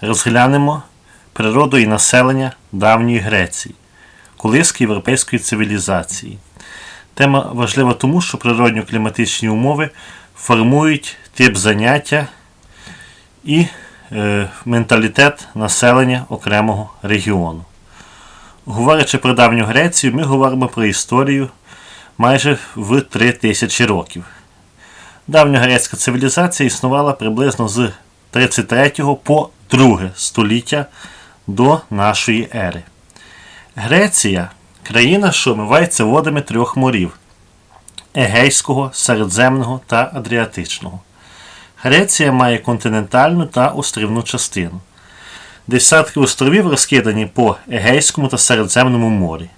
розглянемо природу і населення давньої Греції, колиски європейської цивілізації. Тема важлива тому, що природньо-кліматичні умови формують тип заняття і е, менталітет населення окремого регіону. Говорячи про давню Грецію, ми говоримо про історію майже в 3000 років. Давня грецька цивілізація існувала приблизно з 33 по 2 століття до нашої ери. Греція країна, що омивається водами трьох морів Егейського, Середземного та Адріатичного. Греція має континентальну та острівну частину. Десятки островів розкидані по Егейському та Середземному морі.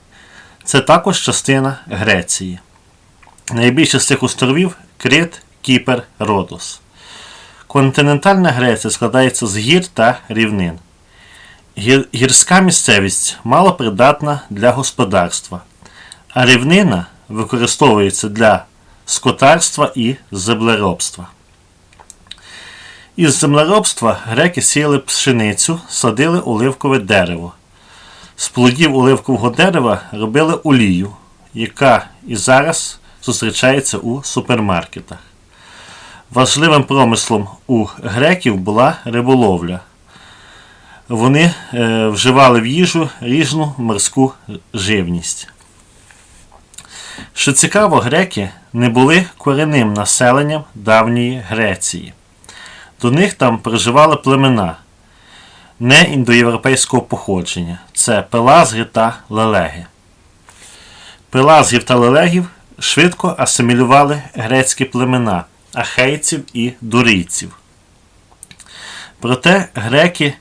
Це також частина Греції. Найбільше з цих островів Крит, Кіпер, Родос. Континентальна Греція складається з гір та рівнин. Гір- Гірська місцевість мало придатна для господарства, а рівнина використовується для скотарства і землеробства. Із землеробства греки сіяли пшеницю, садили оливкове дерево. З плодів оливкового дерева робили олію, яка і зараз зустрічається у супермаркетах. Важливим промислом у греків була риболовля. Вони е, вживали в їжу різну морську живність. Що цікаво, греки не були корінним населенням давньої Греції. До них там проживали племена не індоєвропейського походження. Це пелазги та лелеги. Пелазгів та лелегів швидко асимілювали грецькі племена ахейців і дурійців. Проте греки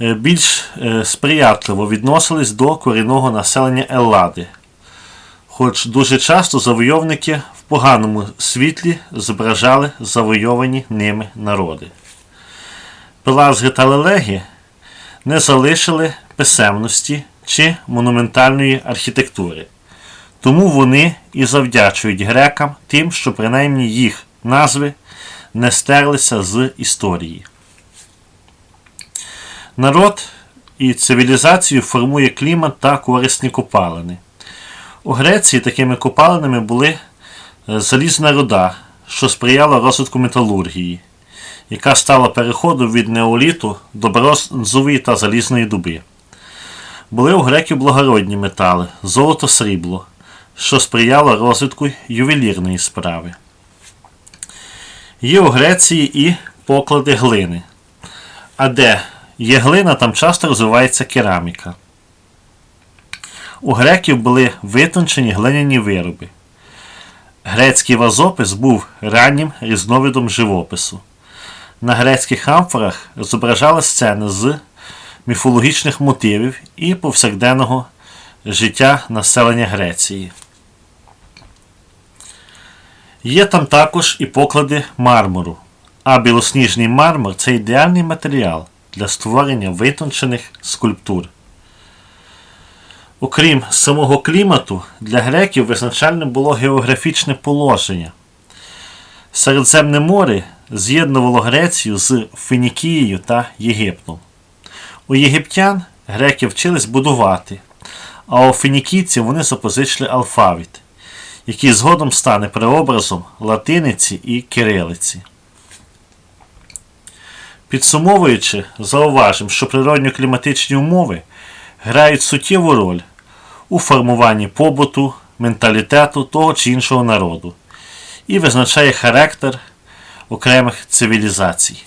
е, більш е, сприятливо відносились до корінного населення Еллади, хоч дуже часто завойовники в поганому світлі зображали завойовані ними народи. Пелазги та лелеги не залишили писемності чи монументальної архітектури. Тому вони і завдячують грекам тим, що принаймні їх назви не стерлися з історії. Народ і цивілізацію формує клімат та корисні копалини. У Греції такими копалинами були е, залізна руда, що сприяла розвитку металургії, яка стала переходом від неоліту до бронзової та залізної дуби. Були у греків благородні метали золото срібло, що сприяло розвитку ювелірної справи. Є у Греції і поклади глини. А де є глина, там часто розвивається кераміка. У греків були витончені глиняні вироби. Грецький вазопис був раннім різновидом живопису. На грецьких амфорах зображали сцени з міфологічних мотивів і повсякденного життя населення Греції. Є там також і поклади мармуру, а білосніжний мармур це ідеальний матеріал для створення витончених скульптур. Окрім самого клімату, для греків визначальним було географічне положення. Середземне море з'єднувало Грецію з Фінікією та Єгиптом. У єгиптян греки вчились будувати, а у фінікійців вони запозичили алфавіт, який згодом стане преобразом латиниці і кирилиці. Підсумовуючи, зауважимо, що природньо-кліматичні умови грають суттєву роль у формуванні побуту, менталітету того чи іншого народу і визначає характер окремих цивілізацій.